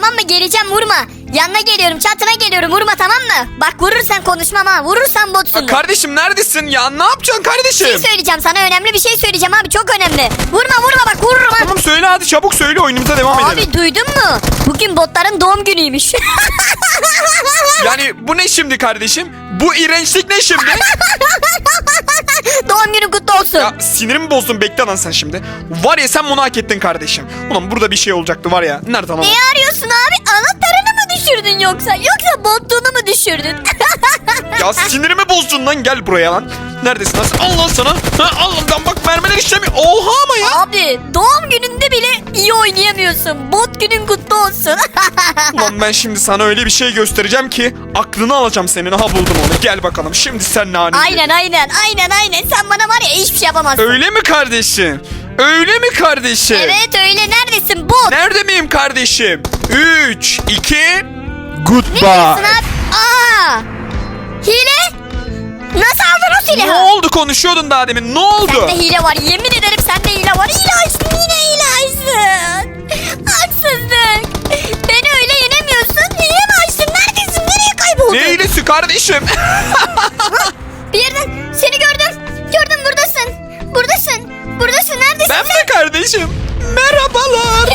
tamam mı? Geleceğim vurma. Yanına geliyorum çatına geliyorum vurma tamam mı? Bak vurursan konuşmam ha. Vurursan botsun. Kardeşim neredesin ya? Ne yapacaksın Bir kardeşim? şey söyleyeceğim sana önemli bir şey söyleyeceğim abi çok önemli. Vurma vurma bak vururum ha. Tamam söyle hadi çabuk söyle oyunumuza devam edelim. Abi duydun mu? Bugün botların doğum günüymüş. Yani bu ne şimdi kardeşim? Bu iğrençlik ne şimdi? olsun. ya sinirimi bozdun bekle lan sen şimdi. Var ya sen bunu hak ettin kardeşim. Ulan burada bir şey olacaktı var ya. Nerede lan o? Ne arıyorsun abi? Anahtarını mı düşürdün yoksa? Yoksa botluğunu mu düşürdün? Ya sinirimi bozdun lan gel buraya lan. Neredesin lan? sen? Al lan sana. Ha, al lan bak mermiler işlemiyor. Oha ama ya. abi doğum gününde bile iyi oynayamıyorsun. Bot günün kutlu olsun. Ulan ben şimdi sana öyle bir şey göstereceğim ki aklını alacağım senin. Aha buldum onu. Gel bakalım. Şimdi sen ne halin? aynen aynen aynen aynen. Sen bana yapamazsın. Öyle mi kardeşim? Öyle mi kardeşim? Evet öyle neredesin bot? Nerede miyim kardeşim? 3, 2, Ne goodbye. abi? Aa! Hile? Nasıl aldın o Ne silahı? oldu konuşuyordun daha demin ne oldu? Sende hile var. Yemin ederim sende hile var. Hile açtın yine hile açtın. Haksızlık. Beni öyle yenemiyorsun. Hile mi açtın? Neredesin? Nereye kayboldun? Ne iyilisi kardeşim? Bir yerden seni. Gördüm mi kardeşim? Merhabalar.